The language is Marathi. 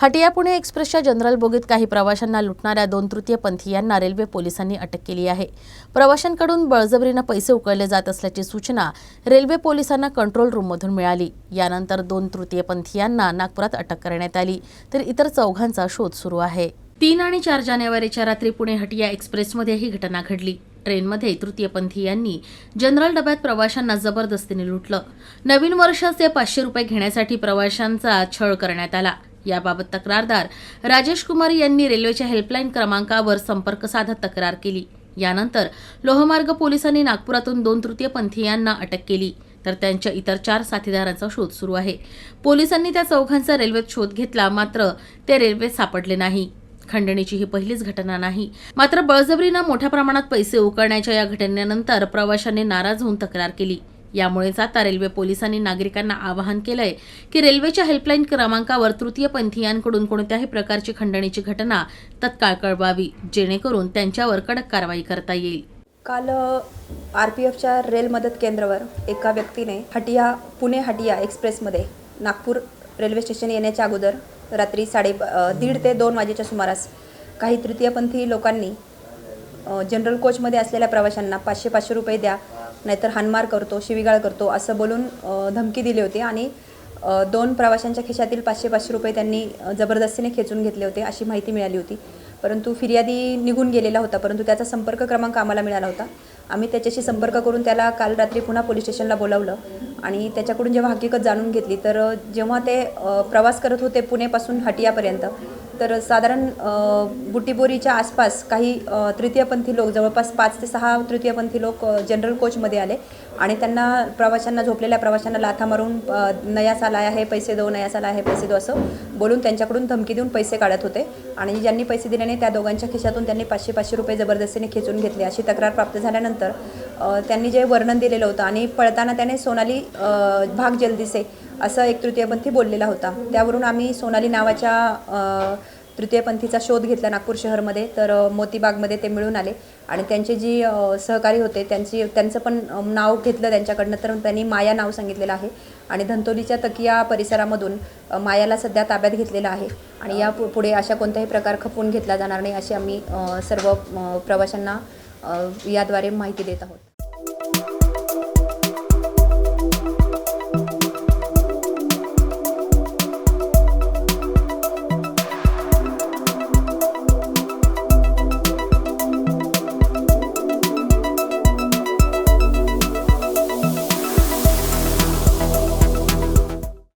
हटिया पुणे एक्सप्रेसच्या जनरल बोगीत काही प्रवाशांना लुटणाऱ्या दोन तृतीयपंथीयांना रेल्वे पोलिसांनी अटक केली आहे. प्रवाशांकडून बळजबरीनं पैसे उकळले जात असल्याची सूचना रेल्वे पोलिसांना कंट्रोल रूममधून मिळाली. यानंतर दोन तृतीयपंथीयांना नागपुरात अटक करण्यात आली. तर इतर चौघांचा शोध सुरू आहे. तीन आणि चार जानेवारीच्या रात्री पुणे हटिया एक्सप्रेसमध्ये ही घटना घडली. ट्रेनमध्ये तृतीयपंथीयांनी जनरल डब्यात प्रवाशांना जबरदस्तीने लुटलं. नवीन वर्षाचे पाचशे रुपये घेण्यासाठी प्रवाशांचा छळ करण्यात आला. याबाबत तक्रारदार राजेश कुमार यांनी रेल्वेच्या हेल्पलाईन क्रमांकावर संपर्क साधत तक्रार केली. यानंतर लोहमार्ग पोलिसांनी नागपुरातून दोन तृतीय पंथीयांना अटक केली. तर त्यांच्या इतर चार साथीदारांचा शोध सुरू आहे. पोलिसांनी त्या चौघांचा रेल्वेत शोध घेतला मात्र ते रेल्वेत सापडले नाही. खंडणीची ही पहिलीच घटना नाही. मात्र बळजबरीनं मोठ्या प्रमाणात पैसे उकळण्याच्या या घटनेनंतर प्रवाशांनी नाराज होऊन तक्रार केली. यामुळेच आता रेल्वे पोलिसांनी नागरिकांना आवाहन केलंय की रेल्वेच्या हेल्पलाईन क्रमांकावर तृतीयपंथीयांकडून कोणत्याही प्रकारची खंडणीची घटना तत्काळ कळवावी जेणेकरून त्यांच्यावर कडक कारवाई करता येईल. काल आर पी एफच्या रेल मदत केंद्रावर एका व्यक्तीने हटिया पुणे हटिया एक्सप्रेसमध्ये नागपूर रेल्वे स्टेशन येण्याच्या अगोदर रात्री साडे दीड ते दोन वाजेच्या सुमारास काही तृतीयपंथी लोकांनी जनरल कोचमध्ये असलेल्या प्रवाशांना पाचशे पाचशे रुपये द्या नाहीतर हानमार करतो शिवीगाळ करतो असं बोलून धमकी दिली होती आणि दोन प्रवाशांच्या खिशातील पाचशे पाचशे रुपये त्यांनी जबरदस्तीने खेचून घेतले होते अशी माहिती मिळाली होती. परंतु फिर्यादी निघून गेलेला होता परंतु त्याचा संपर्क क्रमांक आम्हाला मिळाला होता. आम्ही त्याच्याशी संपर्क करून त्याला काल रात्री पुन्हा पोलीस स्टेशनला बोलावलं आणि त्याच्याकडून जेव्हा हकीकत जाणून घेतली तर जेव्हा ते प्रवास करत होते पुणेपासून हटियापर्यंत तर साधारण बुटीबोरीच्या आसपास काही तृतीयपंथी लोक जवळपास पाच ते सहा तृतीयपंथी लोक जनरल कोचमध्ये आले आणि त्यांना प्रवाशांना झोपलेल्या प्रवाशांना लाथा मारून अ, नयास आला आहे पैसे दो नयास आला आहे पैसे दो असं बोलून त्यांच्याकडून धमकी देऊन पैसे काढत होते. आणि ज्यांनी पैसे दिले त्या दोघांच्या खिशातून त्यांनी पाचशे पाचशे रुपये जबरदस्तीने खेचून घेतले. अशी तक्रार प्राप्त झाल्यानंतर त्यांनी जे वर्णन दिलेलं होतं आणि पळताना त्याने सोनाली भाग जलदिसे असं एक तृतीयपंथी बोललेला होता. त्यावरून आम्ही सोनाली नावाच्या तृतीयपंथीचा शोध घेतला नागपूर शहरमध्ये. तर मोतीबागमध्ये ते मिळून आले आणि त्यांचे जी सहकारी होते त्यांची त्यांचं पण नाव घेतलं त्यांच्याकडनं. तर त्यांनी माया नाव सांगितलेलं आहे आणि धंतोलीच्या तकिया परिसरामधून मायाला सध्या ताब्यात घेतलेलं आहे आणि या पु- पुढे अशा कोणताही प्रकार खपवून घेतला जाणार नाही अशी आम्ही सर्व प्रवाशांना याद्वारे माहिती देत आहोत.